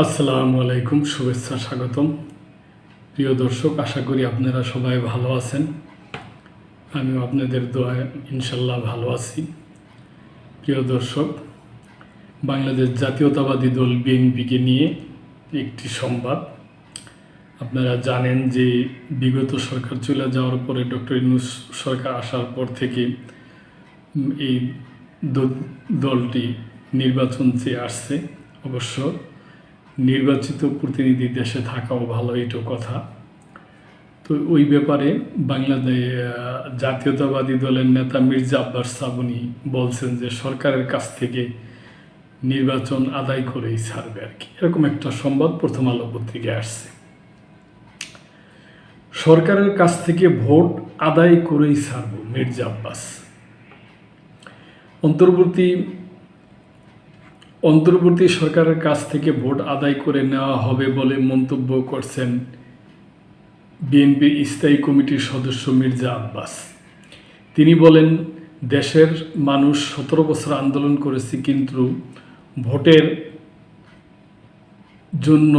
আসসালামু আলাইকুম, শুভেচ্ছা, স্বাগতম। প্রিয় দর্শক, আশা করি আপনারা সবাই ভালো আছেন। আমিও আপনাদের দোয়ায় ইনশাল্লাহ ভালো আছি। প্রিয় দর্শক, বাংলাদেশ জাতীয়তাবাদী দল বিএনপিকে নিয়ে একটি সংবাদ। আপনারা জানেন যে বিগত সরকার চলে যাওয়ার পরে ডক্টর ইউনুস সরকার আসার পর থেকে এই দলটি নির্বাচন চেয়ে আসছে। অবশ্য নির্বাচিত প্রতিনিধি দেশে থাকাও ভালো, এটাও কথা। তো ওই ব্যাপারে বাংলাদেশ জাতীয়তাবাদী দলের নেতা মির্জা আব্বাস সাবুনি বলছেন যে সরকারের কাছ থেকে নির্বাচন আদায় করেই ছাড়বে আর কি। এরকম একটা সংবাদ প্রথম আলো পত্রিকায় আসছে। সরকারের কাছ থেকে ভোট আদায় করেই ছাড়ব মির্জা আব্বাস। অন্তর্বর্তী অন্তর্বর্তী সরকারের কাছ থেকে ভোট আদায় করে নেওয়া হবে বলে মন্তব্য করছেন বিএনপির স্থায়ী কমিটির সদস্য মির্জা আব্বাস। তিনি বলেন, দেশের মানুষ সতেরো বছর আন্দোলন করেছে, কিন্তু ভোটের জন্য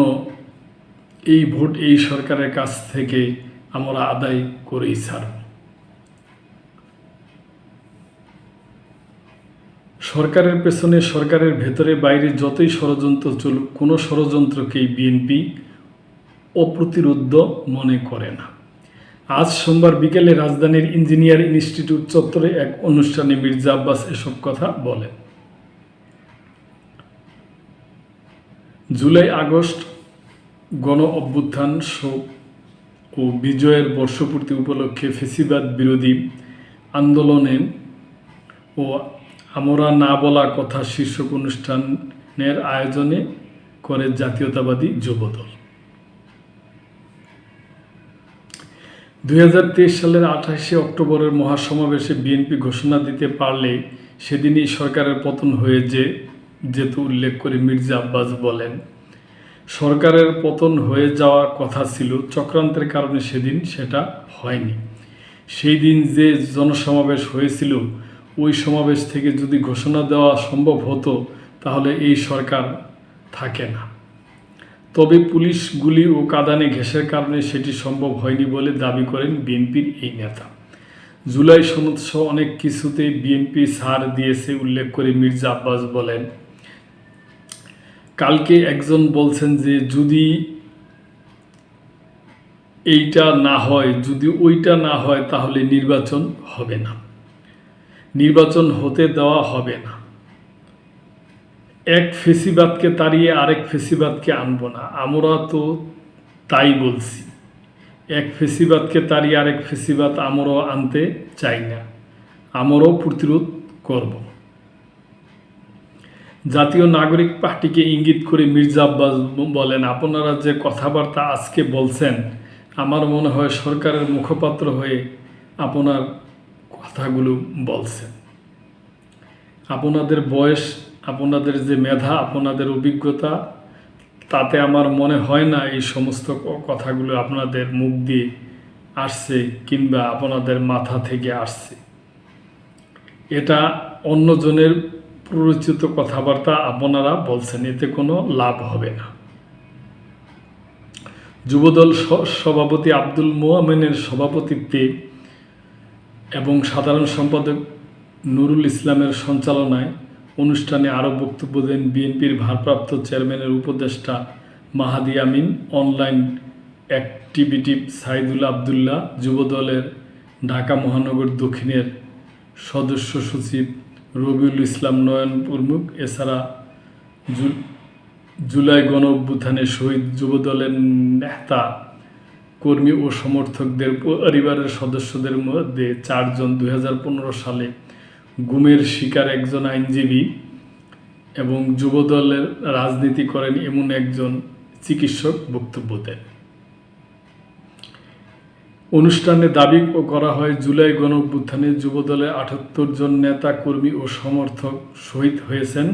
এই ভোট এই সরকারের কাছ থেকে আমরা আদায় করেই ছাড়ব। সরকারের পেছনে, সরকারের ভেতরে, বাইরে যতই ষড়যন্ত্র চলুক, কোনো ষড়যন্ত্রকেই বিএনপি অপ্রতিরোধ্য মনে করে না। আজ সোমবার বিকেলে রাজধানীর ইঞ্জিনিয়ার ইনস্টিটিউট চত্বরে এক অনুষ্ঠানে মির্জা আব্বাস এসব কথা বলেন। জুলাই, আগস্ট গণ অভ্যুত্থান শোক ও বিজয়ের বর্ষপূর্তি উপলক্ষে ফেসিবাদ বিরোধী আন্দোলনে ও আমরা না বলা কথা শীর্ষক অনুষ্ঠানের আয়োজনে করে জাতীয়তাবাদী যুবদল। দুই হাজার তেইশ সালের আঠাশে অক্টোবরের মহাসমাবেশে বিএনপি ঘোষণা দিতে পারলে সেদিনই সরকারের পতন হয়ে যে, যেহেতু উল্লেখ করে মির্জা আব্বাস বলেন, সরকারের পতন হয়ে যাওয়ার কথা ছিল, চক্রান্তের কারণে সেদিন সেটা হয়নি। সেই দিন যে জনসমাবেশ হয়েছিল ওই সমাবেশ থেকে যদি ঘোষণা দেওয়া সম্ভব হতো, তাহলে এই সরকার থাকে না। তবে পুলিশ গুলি ও কাদানে ঘেঁষের কারণে সেটি সম্ভব হয়নি বলে দাবি করেন বিএনপির এই নেতা। জুলাই সনদ সহ অনেক কিছুতে বিএনপি ছাড় দিয়েছে উল্লেখ করে মির্জা আব্বাস বলেন। কালকে একজন বলছেন যে যদি এইটা না হয়, যদি ওইটা না হয়, তাহলে নির্বাচন হবে না। নির্বাচন হতে দেওয়া হবে না। এক ফেসিবাদকে তাড়িয়ে আরেক ফেসিবাদকে আনব না। আমরা তো তাই বলছি। এক ফেসিবাদকে তাড়িয়ে আরেক ফেসিবাদ আমরাও আনতে চাই না। আমরাও প্রতিরোধ করব। জাতীয় নাগরিক পার্টিকে ইঙ্গিত করে মির্জা আব্বাস বলেন, আপনারা যে কথাবার্তা আজকে বলছেন, আমার মনে হয় সরকারের মুখপাত্র হয়ে আপনার কথাগুলো বলছেন। আপনাদের বয়স, আপনাদের যে মেধা, আপনাদের অভিজ্ঞতা, তাতে আমার মনে হয় না এই সমস্ত কথাগুলো আপনাদের মুখ দিয়ে আসছে কিংবা আপনাদের মাথা থেকে আসছে। এটা অন্যজনের প্ররোচিত কথাবার্তা আপনারা বলছেন, এতে কোনো লাভ হবে না। যুবদল সভাপতি আব্দুল মোয়ামেনের সভাপতিত্বে এবং সাধারণ সম্পাদক নুরুল ইসলামের সঞ্চালনায় অনুষ্ঠানে আরও বক্তব্য দেন বিএনপির ভারপ্রাপ্ত চেয়ারম্যানের উপদেষ্টা মাহাদি আমিন, অনলাইন অ্যাক্টিভিটি সাইদুল আবদুল্লাহ, যুবদলের ঢাকা মহানগর দক্ষিণের সদস্য সচিব রবিউল ইসলাম নয়ন প্রমুখ, এছাড়া জুলাই গণ অভ্যুত্থানে শহীদ যুবদলের নেতা কর্মী ও সমর্থকদের পরিবারের সদস্যদের মধ্যে চারজন দুই হাজার পনেরো সালে গুমের শিকার একজন আইনজীবী এবং যুবদলের রাজনীতি করেন এমন একজন চিকিৎসক বক্তব্য দেন। অনুষ্ঠানে দাবি করা হয়, জুলাই গণ অভ্যুত্থানে যুবদলের আটাত্তর জন নেতা, কর্মী ও সমর্থক শহীদ হয়েছেন।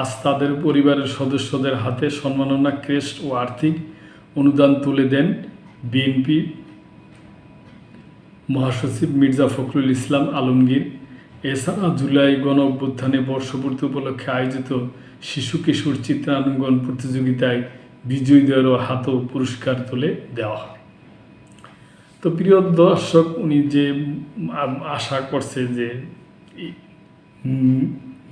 আজ তাদের পরিবারের সদস্যদের হাতে সম্মাননা ক্রেস্ট ও আর্থিক অনুদান তুলে দেন। বিএনপি মহাসচিব মির্জা ফখরুল ইসলাম আলমগীর, এছাড়া জুলাই গণ অভ্যুত্থানে বর্ষপূর্তি উপলক্ষে আয়োজিত শিশু কিশোর চিত্রাঙ্গন প্রতিযোগিতায় বিজয়ীদেরও হাতেও পুরস্কার তুলে দেওয়া হয়। তো প্রিয় দর্শক, উনি যে আশা করছে যে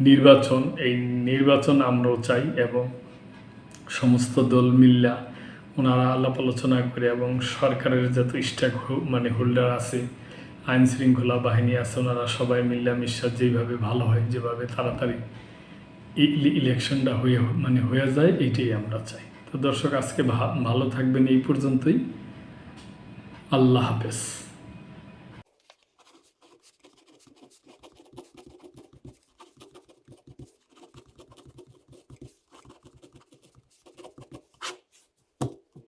নির্বাচন, এই নির্বাচন আমরাও চাই এবং সমস্ত দল মিল্লা ওনারা আলাপ আলোচনা করে এবং সরকারের যত স্টেক মানে হোল্ডার আছে, আইন শৃঙ্খলা বাহিনী আছে, ওনারা সবাই মিল্লামিশা যেভাবে ভালো হয়, যেভাবে তাড়াতাড়ি ইলেকশনটা হয়ে মানে হয়ে যায়, এইটাই আমরা চাই। তো দর্শক, আজকে ভালো থাকবেন এই পর্যন্তই। আল্লাহ হাফেজ।